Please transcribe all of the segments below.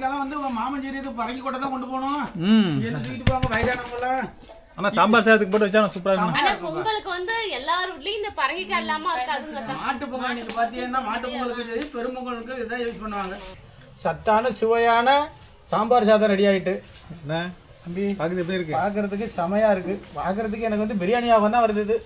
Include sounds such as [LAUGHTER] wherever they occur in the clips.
காட்சிக்கெல்லாம் வந்து உங்க மாமன் சரி இது பறக்கி கொட்டை தான் கொண்டு போகணும். தூக்கிட்டு போவாங்க வயதானவங்கள ஆனால் சாம்பார் சாதத்துக்கு போட்டு வச்சா சூப்பராக இருக்கும். ஆனா பொங்கலுக்கு வந்து எல்லார் வீட்லயும் இந்த பரங்கிக்காய் இல்லாம இருக்காதுங்க. மாட்டு பொங்கல் இன்னைக்கு பார்த்தீங்கன்னா மாட்டு பொங்கலுக்கு சரி பெரும்பொங்கலுக்கு இதான் யூஸ் பண்ணுவாங்க. சத்தான சுவையான சாம்பார் சாதம் ரெடி ஆயிட்டு. என்ன தம்பி பார்க்குறது எப்படி இருக்கு? பார்க்கறதுக்கு செமையா இருக்கு. பார்க்கறதுக்கு எனக்கு வந்து பிரியாணி ஆகும் தான் வருது இது.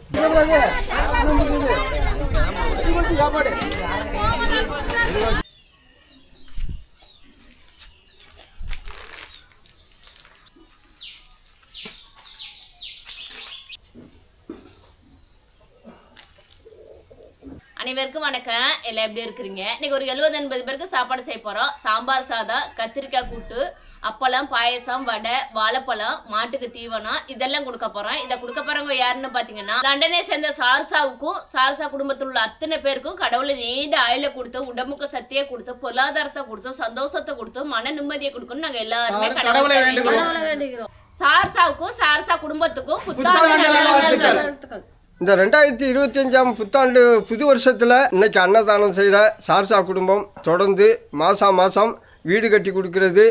அனைவருக்கும் வணக்கம். எல்லாம் எப்படி இருக்கிறீங்க? இன்னைக்கு ஒரு எழுபது எண்பது பேருக்கு சாப்பாடு செய்ய போறோம். சாம்பார் சாதம் கத்திரிக்காய் கூட்டு அப்பளம் பாயசம் வடை வாழைப்பழம் மாட்டுக்கு தீவனம் இதெல்லாம் கொடுக்க போறோம். இதை கொடுக்க போறவங்க யாருன்னு பாத்தீங்கன்னா லண்டனை சேர்ந்த சார்சாவுக்கும் சார்சா குடும்பத்தில் உள்ள அத்தனை பேருக்கும் கடவுளை நீண்ட ஆயுள கொடுத்து உடம்புக்கு சக்தியை கொடுத்து பொருளாதாரத்தை கொடுத்து சந்தோஷத்தை கொடுத்து மன நிம்மதியை கொடுக்கணும் நாங்க எல்லாருமே கடவுளை. வேண்டிக்கிறோம் சார்சாவுக்கும் சார்சா குடும்பத்துக்கும் புத்தாண்டு இந்த ரெண்டாயிரத்தி இருபத்தஞ்சாம் புத்தாண்டு புது வருஷத்தில் இன்னைக்கு அன்னதானம் செய்கிற சார்சா குடும்பம் தொடர்ந்து மாதம் மாதம் வீடு கட்டி கொடுக்கறது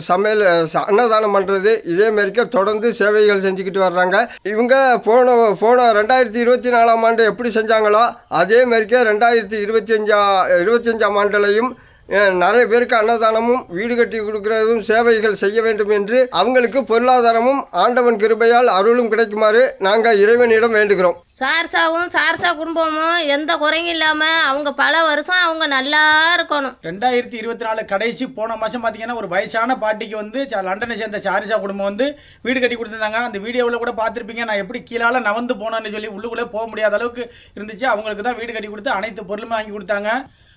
சமையல் அன்னதானம் பண்ணுறது இதே மாதிரிக்க தொடர்ந்து சேவைகள் செஞ்சுக்கிட்டு வர்றாங்க. இவங்க போன போன ரெண்டாயிரத்தி இருபத்தி நாலாம் ஆண்டு எப்படி செஞ்சாங்களோ அதே மாதிரிக்க ரெண்டாயிரத்தி இருபத்தஞ்சா இருபத்தஞ்சாம் ஆண்டுலையும் நிறைய பேருக்கு அன்னதானமும் வீடு கட்டி கொடுக்கறதும் சேவைகள் செய்ய வேண்டும் என்று அவங்களுக்கு பொருளாதாரமும் ஆண்டவன் கிருபையால் அருளும் கிடைக்குமாறு நாங்கள் இறைவனிடம் வேண்டுகிறோம். சார்சாவும் சார்சா குடும்பமும் எந்த குறையும் இல்லாமல் அவங்க பல வருஷம் அவங்க நல்லா இருக்கணும். ரெண்டாயிரத்தி இருபத்தி நாலு கடைசி போன மாதம் பார்த்தீங்கன்னா ஒரு வயசான பாட்டிக்கு வந்து ச- லண்டனை சேர்ந்த சாரிசா குடும்பம் வந்து வீடு கட்டி கொடுத்துருந்தாங்க. அந்த வீடியோவில் கூட பார்த்துருப்பீங்க நான் எப்படி கீழால நவந்து போனேன்னு சொல்லி உள்ளுக்குள்ளே போக முடியாத அளவுக்கு இருந்துச்சு. அவங்களுக்கு தான் வீடு கட்டி கொடுத்து அனைத்து பொருளுமே வாங்கி கொடுத்தாங்க.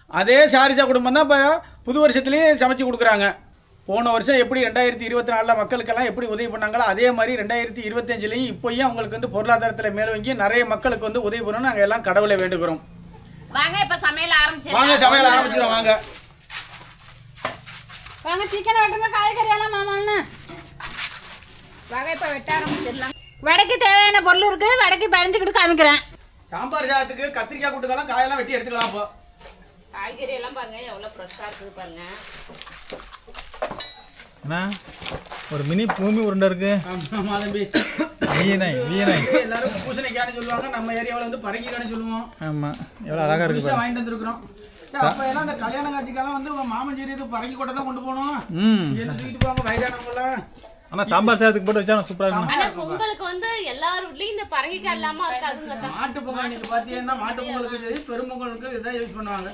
அதே சாரிசா குடும்பம் தான் இப்போ புது வருஷத்துலேயும் சமைச்சு கொடுக்குறாங்க. போன வருஷம் எப்படி ரெண்டாயிரத்தி இருபத்தி நாலில் மக்களுக்கெல்லாம் எப்படி உதவி பண்ணாங்களோ அதே மாதிரி ரெண்டாயிரத்தி இருபத்தஞ்சிலையும் இப்போயும் அவங்களுக்கு வந்து பொருளாதாரத்தில் மேலோங்கி நிறைய மக்களுக்கு வந்து உதவி பண்ணணும் நாங்கள் எல்லாம் கடவுளை வேண்டுகிறோம். வாங்க இப்ப சமையல் ஆரம்பிச்சிடலாம். வாங்க சமையல் ஆரம்பிச்சிடும் வாங்க. வாங்க சிக்கன் வெட்டுங்க காய்கறி எல்லாம் மாமான்னு. வாங்க இப்ப வெட்ட ஆரம்பிச்சிடலாம். வடைக்கு தேவையான பொருள் இருக்கு வடைக்கு பறிஞ்சுக்கிட்டு காமிக்கிறேன். சாம்பார் சாதத்துக்கு கத்திரிக்காய் கூட்டுக்கெல்லாம் காயெல்லாம் வெட்டி எடுத்துக்கலாம் இப்போ காய்கறி எல்லாம் பாருங்க எவ்வளவு ஃப்ரெஷ்ஷா இருக்குது பாருங்க. என்ன ஒரு மினி பூமி உருண்டை இருக்கு. ஆமா தம்பி. வீணை வீணை. எல்லாரும் பூசணிக்காய்னு சொல்லுவாங்க நம்ம ஏரியாவில் வந்து பரங்கிக்காய்னு சொல்லுவோம். ஆமாம் எவ்வளோ அழகாக இருக்கு. வாங்கிட்டு வந்திருக்கிறோம். அப்ப எல்லாம் அந்த கல்யாண காட்சிக்கெல்லாம் வந்து உங்க மாமன் சரி இது பறக்கி கொட்டை தான் கொண்டு போகணும். தூக்கிட்டு போவாங்க வயதானவங்கள ஆனால் சாம்பார் சாதத்துக்கு போட்டு வச்சா சூப்பராக இருக்கும் ஆனா பொங்கலுக்கு வந்து எல்லார் வீட்லயும் இந்த பரங்கிக்காய் இல்லாம இருக்காதுங்க. மாட்டு பொங்கல் இன்னைக்கு பார்த்தீங்கன்னா மாட்டு பொங்கலுக்கு சரி பெரும்பொங்கலுக்கு இதான் யூஸ் பண்ணுவாங்க.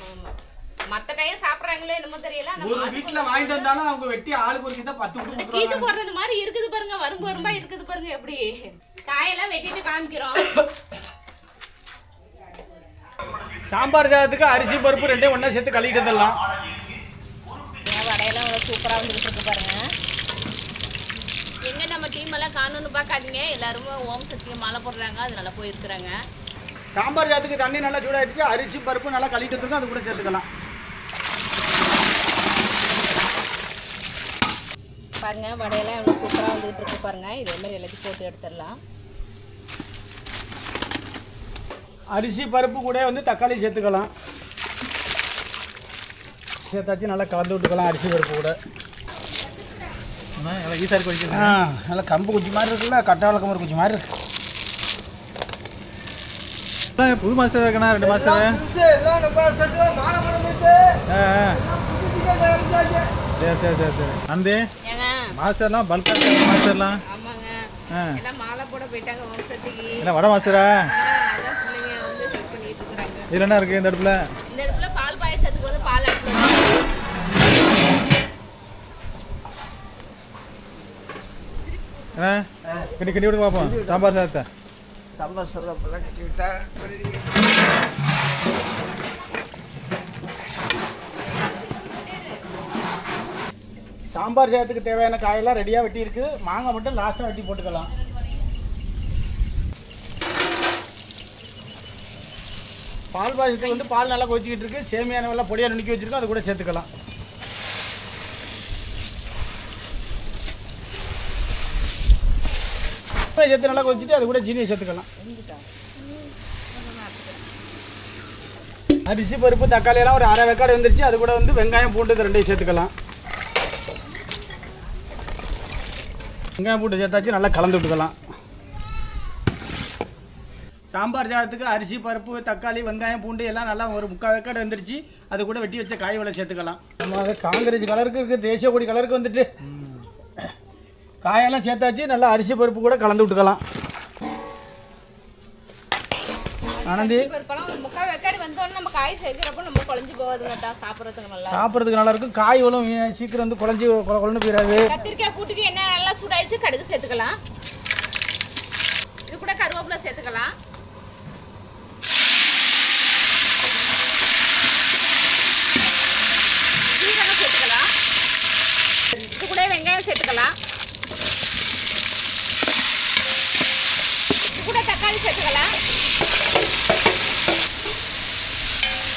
மத்த டைம் சாப்பிடுறாங்களே என்னமோ தெரியல ஆனா ஒரு மாட்டு வீட்டில் வாங்கிட்டு வந்தாலும் அவங்க வெட்டி ஆளுக்கு ஒரு கிட்ட பத்து விட்டு இந்த கொடுத்துருவாங்க. கீத்து போடுறது மாதிரி இருக்குது பாருங்க வரும்பு வரும்பா இருக்குது பாருங்க எப்படி? காயெல்லாம் வெட்டிட்டு காமிக்கிறோம். [COUGHS] சாம்பார் சாதத்துக்கு அரிசி பருப்பு ரெண்டையும் ஒன்றா சேர்த்து கழுவிட்டு வந்துடலாம். வடையெல்லாம் அவ்வளோ சூப்பரா வந்துகிட்டு இருக்கு பாருங்க. எங்க நம்ம டீம் எல்லாம் காணும்னு பார்க்காதீங்க. எல்லாருமே ஓம் சக்திக்கு மாலை போடுறாங்க. அதனால போயிருக்கிறாங்க. சாம்பார் சாதத்துக்கு தண்ணி நல்லா சூடாயிடுச்சு. அரிசி பருப்பு நல்லா கழுவிட்டு வந்துருக்கோம். அது கூட சேர்த்துக்கலாம். பாருங்க வடையெல்லாம் எவ்வளோ சூப்பராக வந்துகிட்டு இருக்கு பாருங்க. இதே மாதிரி எல்லாத்தையும் போட்டு எடுத்துடலாம். அரிசி பருப்பு கூட வந்து தக்காளி சேர்த்துக்கலாம். சேர்த்தாச்சு நல்லா கலந்து விட்டுக்கலாம் அரிசி பருப்பு கூட. ஈஸியாக இருக்கு வைக்கிறது ஆ நல்லா கம்பு குச்சி மாதிரி இருக்குல்ல கட்டாள கம்பு குச்சி மாதிரி இருக்கு. புது மாஸ்டர் இருக்கண்ணா ரெண்டு மாஸ்டர். சரி சரி சரி சரி. அந்த மாஸ்டர்லாம் பல்காக மாஸ்டர்லாம் ஆமாங்க. ஆ. எல்லாம் மாலை போட போயிட்டாங்க ஓம் சக்திக்கு என்ன வடை மாஸ்டரா அதான் பிள்ளைங்க வந்து ஹெல்ப் பண்ணிட்டு இருக்கிறாங்க இதில் என்ன இருக்குது இந்த அடுப்பில்? இந்த இடத்துல பால் பாயசத்துக்கு வந்து பால் எடுத்து வச்சிருக்கோம். என்ன? கட்டி கட்டி விடுங்க பார்ப்போம் சாம்பார் சாதத்தை. சாம்பார் சாதம் கட்டி விட்டா சாம்பார் சாதத்துக்கு தேவையான காயெல்லாம் ரெடியாக வெட்டி இருக்கு மாங்காய் மட்டும் லாஸ்ட்டாக வெட்டி போட்டுக்கலாம். பால் பாயசத்துக்கு வந்து பால் நல்லா கொதிச்சிக்கிட்டு இருக்கு. சேமியான நல்லா பொடியாக நுணுக்கி வச்சுருக்கோம். அது கூட சேர்த்துக்கலாம். சேர்த்து நல்லா கொதிச்சுட்டு அது கூட ஜீனியை சேர்த்துக்கலாம். அரிசி பருப்பு தக்காளி எல்லாம் ஒரு அரை வெக்காடு வந்துருச்சு. அது கூட வந்து வெங்காயம் பூண்டு ரெண்டையும் சேர்த்துக்கலாம். வெங்காயம் பூண்டு சேர்த்தாச்சு. நல்லா கலந்து விட்டுக்கலாம். சாம்பார் சாதத்துக்கு அரிசி பருப்பு தக்காளி வெங்காயம் பூண்டு எல்லாம் நல்லா ஒரு முக்கால் வெக்காடு வந்துருச்சு அது கூட வெட்டி வச்ச காய் வலை சேர்த்துக்கலாம். நம்ம அது காங்கிரஸ் கலருக்கு இருக்குது தேசிய கொடி கலருக்கு வந்துட்டு. காயெல்லாம் சேர்த்தாச்சு நல்லா அரிசி பருப்பு கூட கலந்து விட்டுக்கலாம். ஆனந்தி? பழம் முக்கால் வெக்காடு வந்தோடனே நம்ம காய் சேர்க்கிறப்போ நம்ம குழஞ்சி போகாதுங்கட்டா சாப்பிட்றதுக்கு நல்லா. சாப்பிட்றதுக்கு நல்லா இருக்கும். காய் வலும் சீக்கிரம் வந்து குழஞ்சி குழ குழன்னு போயிடாது கத்திரிக்காய் கூட்டுக்கு என்ன நல்லா சூடாயிடுச்சு கடுகு சேர்த்துக்கலாம். இது கூட கருவேப்பிலை சேர்த்துக்கலாம் சீரகம் சேர்த்துக்கலாம் இது வெங்காயம் சேர்த்துக்கலாம். கூட தக்காளி சேர்த்துக்கலாம்.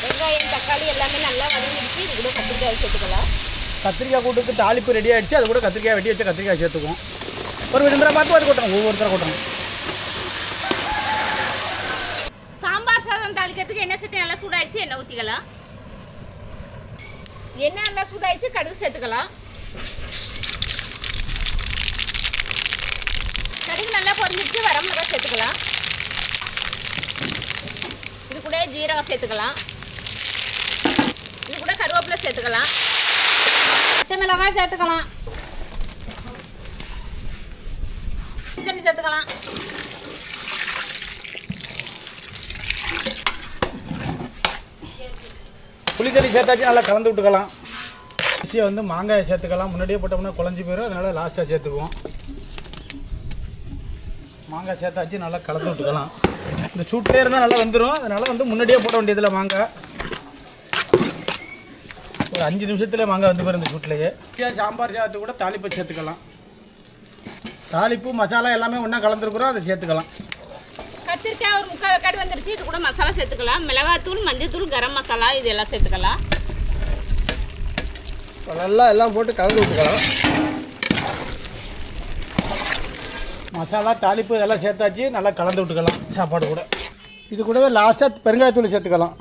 வெங்காயம் தக்காளி எல்லாமே நல்லா வதங்கிடுச்சு. இது கூட கத்திரிக்காய் சேர்த்துக்கலாம். கத்திரிக்காய் கூட்டுக்கு தாளிப்பு ரெடி ஆயிடுச்சு. அது கூட கத்திரிக்காய் வெட்டி வச்ச கத்திரிக்காய் சேர்த்துக்குவோம். ஒரு விதந்திரம் பார்த்து அது கொட்டணும். ஒவ்வொருத்தரை கொட்டணும். சாம்பார் சாதம் தாளிக்கிறதுக்கு எண்ணெய் சட்டி நல்லா சூடாயிடுச்சு. எண்ணெய் ஊற்றிக்கலாம் எண்ணெய் நல்லா சூடாயிடுச்சு. கடுகு சேர்த்துக்கலாம். கடுகு நல்லா பொரிஞ்சிருச்சு வரமிளகா சேர்த்துக்கலாம். இது கூட ஜீரகம் சேர்த்துக்கலாம். இது கூட கருவேப்பிலை சேர்த்துக்கலாம். பச்சை மிளகாய் சேர்த்துக்கலாம். தண்ணி சேர்த்துக்கலாம். புளித்தண்ணி சேர்த்தாச்சு நல்லா கலந்து விட்டுக்கலாம். அரிசியை வந்து மாங்காயை சேர்த்துக்கலாம். முன்னாடியே போட்டோம்னா குழஞ்சி போயிடும் அதனால் லாஸ்ட்டாக சேர்த்துக்குவோம். மாங்காய் சேர்த்தாச்சு நல்லா கலந்து விட்டுக்கலாம். இந்த சூட்லேயே இருந்தால் நல்லா வந்துடும் அதனால வந்து முன்னாடியே போட வேண்டியதில்லை மாங்காய். ஒரு அஞ்சு நிமிஷத்துல மாங்காய் வந்து போயிடும் இந்த சூட்லேயே. சாம்பார் சாதத்து கூட தாளிப்பை சேர்த்துக்கலாம். தாளிப்பு மசாலா எல்லாமே ஒன்றா கலந்துருக்குறோம் அதை சேர்த்துக்கலாம். கத்திரிக்காய் ஒரு முக்கால் வெக்காடு வந்துருச்சு. இது கூட மசாலா சேர்த்துக்கலாம். மிளகாத்தூள் மஞ்சள்தூள் கரம் மசாலா இது எல்லாம் சேர்த்துக்கலாம். நல்லா எல்லாம் போட்டு கலந்து விட்டுக்கலாம். மசாலா தாளிப்பு இதெல்லாம் சேர்த்தாச்சு. நல்லா கலந்து விட்டுக்கலாம். சாப்பாடு கூட. இது கூடவே லாஸ்ட்டாக பெருங்காயத்தூள் சேர்த்துக்கலாம்.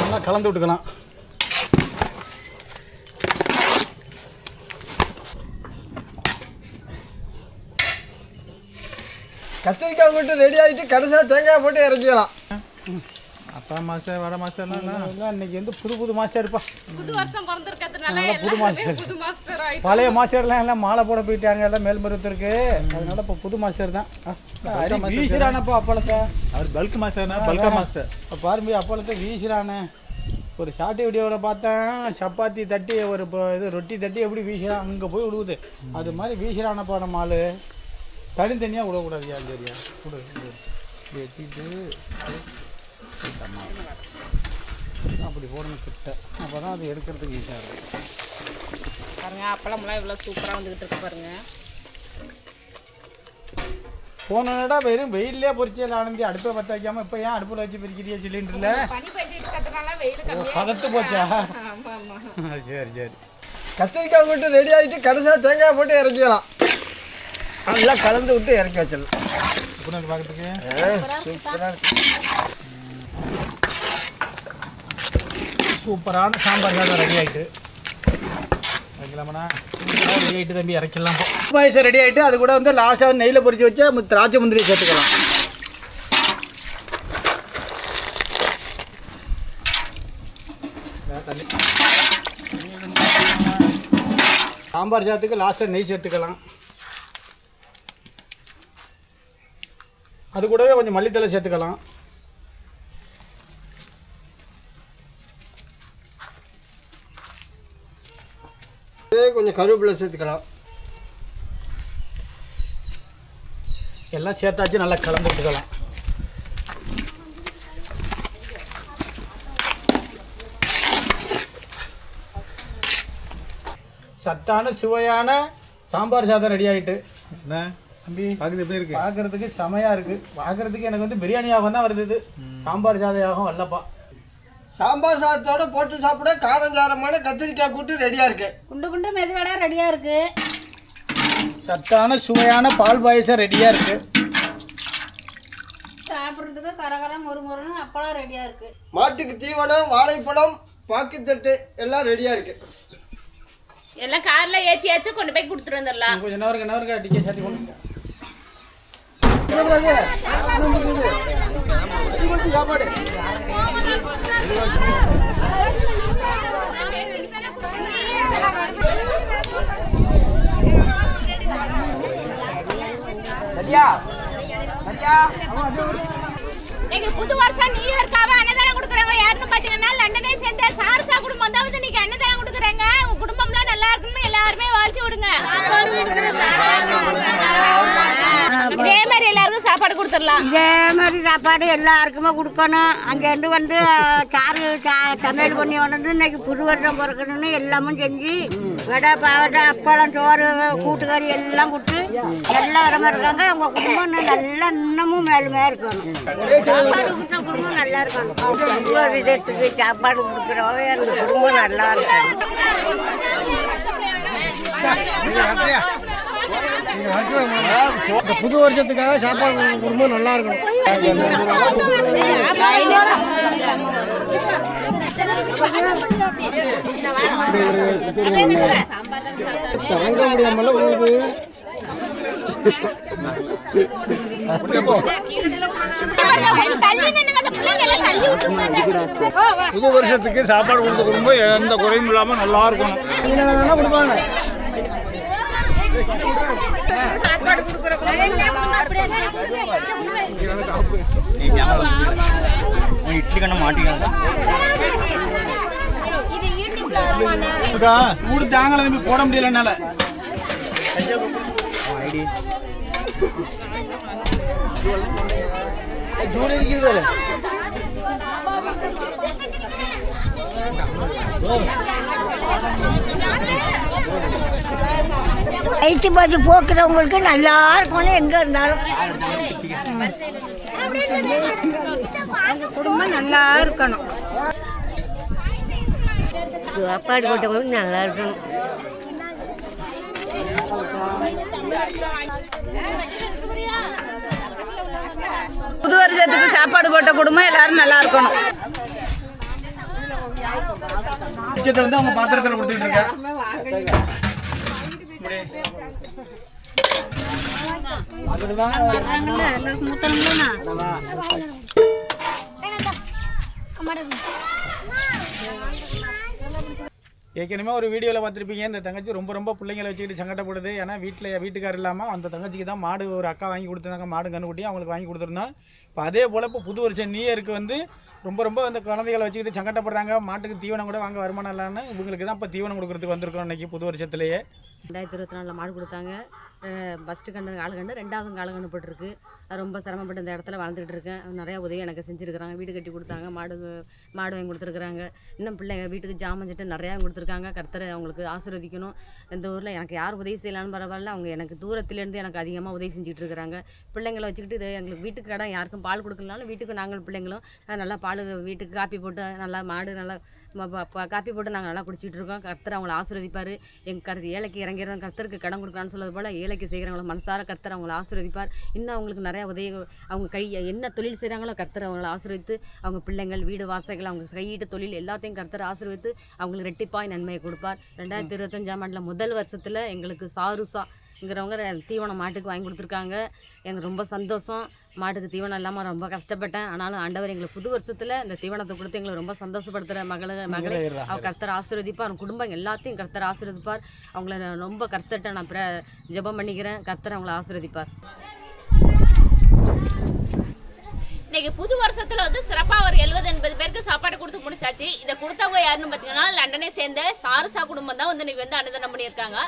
நல்லா கலந்து விட்டுக்கலாம். கத்திரிக்காய் போட்டு ரெடி ஆகிட்டு கடைசியாக தேங்காய் போட்டு இறக்கிக்கலாம் அப்பா மாஸ்டர் வடை மாஸ்டர்லாம் இன்னைக்கு வந்து புது புது மாஸ்டர் இருப்பா. புது வருஷம் பிறந்திருக்கிறதுனால அதனால புது மாஸ்டர். புது மாஸ்டர் ஆயிட்டு பழைய மாஸ்டர்லாம் எல்லாம் மாலை போட போயிட்டாங்க எல்லாம் மேல்மருவத்திற்கு அதனால இப்போ புது மாஸ்டர் தான். வீசுறானப்பா அப்பளத்தை. அவர் பல்க் மாஸ்டர்னா பல்கா மாஸ்டர் இப்போ பாருங்க அப்பளத்தை வீசுறானே. ஒரு ஷார்ட் வீடியோவில் பார்த்தேன் சப்பாத்தி தட்டி ஒரு இப்போ இது ரொட்டி தட்டி எப்படி வீசுறான் அங்கே போய் விடுவுது அது மாதிரி வீசுறானப்பா நம்ம ஆளு. தனித்தனியாக விடக்கூடாது ஏன் சரியா விடு விடு. அப்படி போடணும் கிட்ட அப்போ தான் அது எடுக்கிறதுக்கு ஈஸியாக இருக்கும். பாருங்க அப்பளம்லாம் இவ்வளோ சூப்பராக வந்துகிட்டு இருக்கு பாருங்க. போனடா வெறும் வெயிலே பொரிச்சு ஆனந்தி அடுப்பை பற்ற வைக்காம இப்போ ஏன் அடுப்பில் வச்சு பிரிக்கிறியா சிலிண்டரில்? பதத்து போச்சா? [LAUGHS] சரி சரி. கத்திரிக்காய் போட்டு ரெடி ஆகிட்டு கடைசியாக தேங்காய் போட்டு இறக்கிக்கலாம் நல்லா கலந்து விட்டு இறக்கி வச்சிடலாம் சூப்பராக இருக்கு. சூப்பரான சாம்பார் சாதம் ரெடி ஆகிட்டு வைக்கலாமண்ணா ரெடி ஆகிட்டு தம்பி இறக்கிடலாம் பாயசம் ரெடி ஆகிட்டு அது கூட வந்து லாஸ்ட்டாக நெய்யில் பொறிச்சு வச்சா திராட்சை முந்திரி சேர்த்துக்கலாம். சாம்பார் சாதத்துக்கு லாஸ்ட்டாக நெய் சேர்த்துக்கலாம். அது கூடவே கொஞ்சம் மல்லித்தலை சேர்த்துக்கலாம். இதே கொஞ்சம் கருவேப்பிலை சேர்த்துக்கலாம். எல்லாம் சேர்த்தாச்சு நல்லா கலந்து விட்டுக்கலாம். சத்தான சுவையான சாம்பார் சாதம் ரெடி ஆயிட்டு. என்ன? தம்பி பார்க்குறது எப்படி இருக்கு? பார்க்கறதுக்கு செமையா இருக்கு. பார்க்கறதுக்கு எனக்கு வந்து பிரியாணி ஆகும் தான் வருது சாம்பார் சாதம் ஆகும் வரலப்பா சாம்பார் சாதத்தோட போட்டு சாப்பிட காரஞ்சாரமான கத்திரிக்காய் கூட்டு ரெடியாக இருக்கு. குண்டு குண்டு மெதுவடை ரெடியாக இருக்கு. சத்தான சுவையான பால் பாயசம் ரெடியா இருக்கு. சாப்பிட்றதுக்கு கரகரம் மொறு மொறுன்னு அப்பளம் ரெடியா இருக்கு. மாட்டுக்கு தீவனம் வாழைப்பழம் பாக்குத்தட்டு எல்லாம் ரெடியாக இருக்குது எல்லாம் கார்ல ஏத்தியாச்சு கொண்டு போய் கொடுத்துட்டு வந்துடலாம். கொஞ்சம் நேரம் இருக்கா டிக்கெட் சாத்தி கொண்டு எங்க புது வருஷம் நியூ இயர்க்காக அன்னதானம் கொடுக்குறாங்க யாருன்னு பாத்தீங்கன்னா லண்டனை சேர்ந்த சாரசா குடும்பம் தான் வந்து இன்னைக்கு அன்னதானம் கொடுக்குறாங்க. உங்க குடும்பம்லாம் நல்லா இருக்கணும்னு எல்லாருமே வாழ்த்தி விடுங்க. இதே மாதிரி எல்லாருக்கும் சாப்பாடு கொடுத்துடலாம். இதே மாதிரி சாப்பாடு எல்லாருக்குமே கொடுக்கணும். அங்கேருந்து வந்து சாறு சமையல் பண்ணி வந்து இன்னைக்கு புது வருஷம் பிறக்கணும்னு எல்லாமும் செஞ்சு வடை பாவடை அப்பளம் சோறு கூட்டுக்கறி எல்லாம் கொடுத்து நல்லா வரமா இருக்காங்க அவங்க குடும்பம் நல்லா இன்னமும் மேலுமே இருக்கணும். சாப்பாடு கொடுத்த குடும்பம் நல்லா இருக்கணும். புது வருஷத்துக்கு சாப்பாடு கொடுக்குறவங்க அந்த குடும்பம் நல்லா இருக்கணும். இந்த புது வருஷத்துக்காக சாப்பாடு குடும்பம் நல்லா இருக்கணும். தாங்க முடியாமல உங்களுக்கு தள்ளி நின்னுங்க அந்த பிள்ளைங்க எல்லாம் தள்ளி விட்டுருங்க [LAUGHS] புது வருஷத்துக்கு சாப்பாடு கொடுத்த குடும்பம் எந்த குறையும் இல்லாமல் நல்லா இருக்கணும். இது யூடியூப்ல வருமானே சூடு தாங்கல தம்பி போட முடியல என்னால. வயிற்று பாதி போக்குறவங்களுக்கு நல்லா இருக்கணும் எங்கே இருந்தாலும் குடும்பம் நல்லா இருக்கணும் சாப்பாடு போட்டவங்களுக்கு நல்லா இருக்கணும் புது வருஷத்துக்கு சாப்பாடு போட்ட குடும்பம் எல்லாரும் நல்லா இருக்கணும். விஷயத்தை வந்து அவங்க பாத்திரத்தில் கொடுத்துட்டு மூத்தணும்லண்ணா ஏற்கனவே ஒரு வீடியோவில் பார்த்துருப்பீங்க இந்த தங்கச்சி ரொம்ப ரொம்ப பிள்ளைங்களை வச்சுக்கிட்டு சங்கடப்படுது. ஏன்னா வீட்டில் வீட்டுக்கார் இல்லாமல் அந்த தங்கச்சிக்கு தான் மாடு ஒரு அக்கா வாங்கி கொடுத்துருந்தாங்க மாடு கண்ணுக்குட்டி அவங்களுக்கு வாங்கி கொடுத்துருந்தோம். இப்போ அதே போல் இப்போ புது வருஷம் நியூ இயருக்கு வந்து ரொம்ப ரொம்ப அந்த குழந்தைகளை வச்சுக்கிட்டு சங்கடப்படுறாங்க மாட்டுக்கு தீவனம் கூட வாங்க வருமானம் இல்லைன்னு இவங்களுக்கு தான் இப்போ தீவனம் கொடுக்குறதுக்கு வந்திருக்கோம் இன்றைக்கி புது வருஷத்துலேயே. ரெண்டாயிரத்தி இருபத்தி நாலில் மாடு கொடுத்தாங்க. ஃபஸ்ட்டு கண்டு காலகண்டு ரெண்டாவது காலு போட்டிருக்கு. ரொம்ப சிரமப்பட்டு இந்த இடத்துல வாழ்ந்துகிட்டு இருக்கேன். நிறையா உதவி எனக்கு செஞ்சுருக்கிறாங்க. வீடு கட்டி கொடுத்தாங்க மாடு மாடு வாங்கி கொடுத்துருக்குறாங்க. இன்னும் பிள்ளைங்க வீட்டுக்கு ஜாமன் சட்டு நிறையா கொடுத்துருக்காங்க. கர்த்தரை அவங்களுக்கு ஆசீர்வதிக்கணும். இந்த ஊரில் எனக்கு யார் உதவி செய்யலான்னு பரவாயில்ல. அவங்க எனக்கு தூரத்துலேருந்து எனக்கு அதிகமாக உதவி செஞ்சுட்டு இருக்கிறாங்க. பிள்ளைங்களை வச்சுக்கிட்டு இது எங்களுக்கு வீட்டுக்கு கடை யாருக்கும் பால் கொடுக்கலனாலும் வீட்டுக்கு நாங்கள் பிள்ளைங்களும் நல்லா பால் வீட்டுக்கு காப்பி போட்டு நல்லா மாடு நல்லா காப்பி போட்டு நாங்கள் நல்லா குடிச்சிட்டு இருக்கோம். கர்த்தர் அவங்கள ஆசீர்வதிப்பார். எங்கள் கருத்து ஏழைக்கு இறங்கிறவங்க கர்த்தருக்கு கடன் கொடுக்குறான்னு சொல்லது போல் ஏழைக்கு செய்கிறவங்கள மனசார கர்த்தர் அவங்கள ஆசீர்வதிப்பார். இன்னும் அவங்களுக்கு நிறைய உதவி அவங்க கை என்ன தொழில் செய்கிறாங்களோ கர்த்தர் அவங்கள ஆசிர்வித்து அவங்க பிள்ளைங்கள் வீடு வாசைகள் அவங்க கையீட்டு தொழில் எல்லாத்தையும் கர்த்தர் ஆசிர்வித்து அவங்களுக்கு ரெட்டிப்பாய் நன்மையை கொடுப்பார். ரெண்டாயிரத்தி இருபத்தஞ்சாம் ஆண்டில் முதல் வருஷத்தில் எங்களுக்கு சாருசா ங்கிறவங்க தீவனம் மாட்டுக்கு வாங்கி கொடுத்துருக்காங்க. எனக்கு ரொம்ப சந்தோஷம். மாட்டுக்கு தீவனம் இல்லாமல் ரொம்ப கஷ்டப்பட்டேன். ஆனாலும் ஆண்டவர் எங்களுக்கு புது வருஷத்தில் இந்த தீவனத்தை கொடுத்து எங்களை ரொம்ப சந்தோஷப்படுத்துகிற மகளை மகளை அவர் கர்த்தர் ஆசீர்வதிப்பார். அவங்க குடும்பம் எல்லாத்தையும் கர்த்தர் ஆசீர்வதிப்பார். அவங்கள ரொம்ப கர்த்தர்கிட்ட நான் பிர ஜெபம் பண்ணிக்கிறேன். கர்த்தர் அவங்கள ஆசீர்வதிப்பார். இன்னைக்கு புது வருஷத்துல வந்து சிறப்பா ஒரு எழுபது எண்பது பேருக்கு சாப்பாடு கொடுத்து முடிச்சாச்சு. இதை கொடுத்தவங்க யாருன்னு பாத்தீங்கன்னா லண்டனை சேர்ந்த சாரசா குடும்பம் தான் வந்து இன்னைக்கு வந்து அன்னதானம் பண்ணியிருக்காங்க.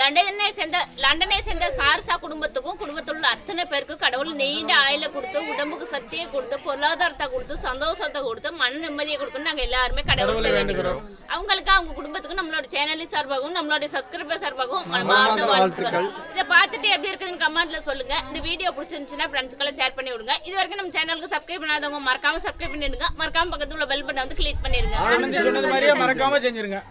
லண்டனை சேர்ந்த லண்டனை சேர்ந்த சாரசா குடும்பத்துக்கும் குடும்பத்தில் உள்ள அத்தனை பேருக்கும் கடவுள் நீண்ட ஆயில கொடுத்து உடம்புக்கு சக்தியை கொடுத்து பொருளாதாரத்தை கொடுத்து சந்தோஷத்தை கொடுத்து மன நிம்மதியை கொடுக்கணும் நாங்க எல்லாருமே கடவுள்கிட்ட வேண்டிக்கிறோம். அவங்களுக்கு அவங்க குடும்பத்துக்கும் நம்மளோட சேனலின் சார்பாகவும் நம்மளோட சப்ஸ்கிரைபர் சார்பாகவும் மனமார்ந்த வாழ்த்துக்கள். இதை பார்த்துட்டு எப்படி இருக்குதுன்னு கமெண்ட்ல சொல்லுங்க. இந்த வீடியோ பிடிச்சிருந்துச்சுன்னா ஃப்ரெண்ட்ஸ்க்கெல்லாம் ஷேர் பண்ணி விடுங்க. இது வரைக்கும் நம்ம சேனலுக்கு சப்ஸ்கிரைப் பண்ணாதவங்க மறக்காம சப்ஸ்கிரைப் பண்ணிடுங்க. மறக்காம பக்கத்துல உள்ள பெல் பட்டனை வந்து கிளிக் பண்ணிருங்க மறக்காம செஞ்சிருங்க.